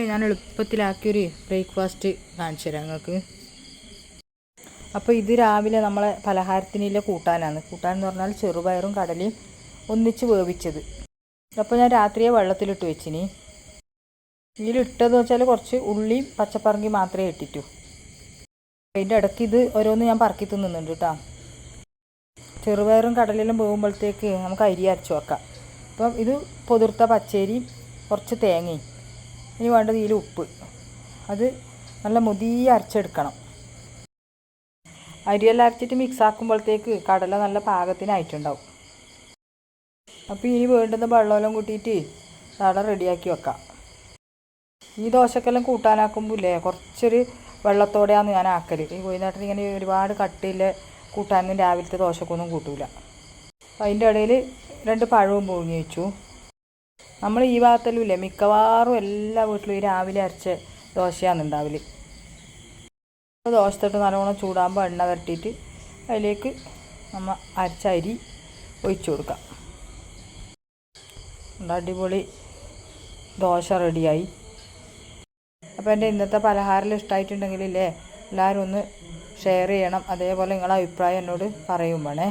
ഞാൻ എളുപ്പത്തിലാക്കിയൊരു ബ്രേക്ക്ഫാസ്റ്റ് കാണിച്ചു തരാം നിങ്ങൾക്ക്. അപ്പോൾ ഇത് രാവിലെ നമ്മളെ പലഹാരത്തിനുള്ള കൂട്ടാനാണ്. കൂട്ടാൻ എന്ന് പറഞ്ഞാൽ ചെറുപയറും കടലയും ഒന്നിച്ച് വേവിച്ചത്. അപ്പോൾ ഞാൻ രാത്രിയെ വെള്ളത്തിലിട്ട് വെച്ചിനി. ഇതിലിട്ടതെന്ന് വെച്ചാൽ കുറച്ച് ഉള്ളിയും പച്ചപ്പറങ്കി മാത്രമേ ഇട്ടിട്ടു. അതിന്റെ ഇടയ്ക്ക് ഇത് ഓരോന്ന് ഞാൻ പറക്കി തിന്നുന്നുണ്ട് കേട്ടോ. ചെറുപയറും കടലെല്ലാം പോകുമ്പോഴത്തേക്ക് നമുക്ക് അരി അരച്ച് വെക്കാം. അപ്പം ഇത് പൊതിർത്ത പച്ചരി കുറച്ച് തേങ്ങയും ഇനി വേണ്ടത് ഇതിൽ ഉപ്പ്. അത് നല്ല മുതിയ അരച്ചെടുക്കണം. അരിയെല്ലാം അരച്ചിട്ട് മിക്സ് ആക്കുമ്പോഴത്തേക്ക് കടല നല്ല പാകത്തിനായിട്ടുണ്ടാവും. അപ്പോൾ ഇനി വേണ്ടുന്ന വെള്ളമെല്ലാം കൂട്ടിയിട്ട് കട റെഡിയാക്കി വെക്കാം. ഈ ദോശക്കെല്ലാം കൂട്ടാനാക്കുമ്പോൾ ഇല്ലേ കുറച്ചൊരു വെള്ളത്തോടെയാണ് ഞാൻ ആക്കൽ ഈ കോഴിനാട്ടിൽ ഇങ്ങനെ ഒരുപാട് കട്ടിയില്ല കൂട്ടാനൊന്നും രാവിലത്തെ ദോശക്കൊന്നും കൂട്ടൂല. അതിന്റെ ഇടയിൽ രണ്ട് പഴവും പുഴുങ്ങി വെച്ചു. നമ്മൾ ഈ ഭാഗത്തെല്ലാം ഇല്ലേ മിക്കവാറും എല്ലാ വീട്ടിലും ഈ രാവിലെ അരച്ച് ദോശയാണ് ഉണ്ടാവില്ല ദോശ നല്ലോണം ചൂടാകുമ്പോൾ എണ്ണ വരട്ടിയിട്ട് അതിലേക്ക് നമ്മൾ അരച്ച അരി ഒഴിച്ചു കൊടുക്കാം. അടിപൊളി ദോശ റെഡിയായി. അപ്പോൾ എന്റെ ഇന്നത്തെ പലഹാരം ഇഷ്ടമായിട്ടുണ്ടെങ്കിലേ എല്ലാവരും ഒന്ന് ഷെയർ ചെയ്യണം. അതേപോലെ നിങ്ങളുടെ അഭിപ്രായം എന്നോട് പറയും വേണേ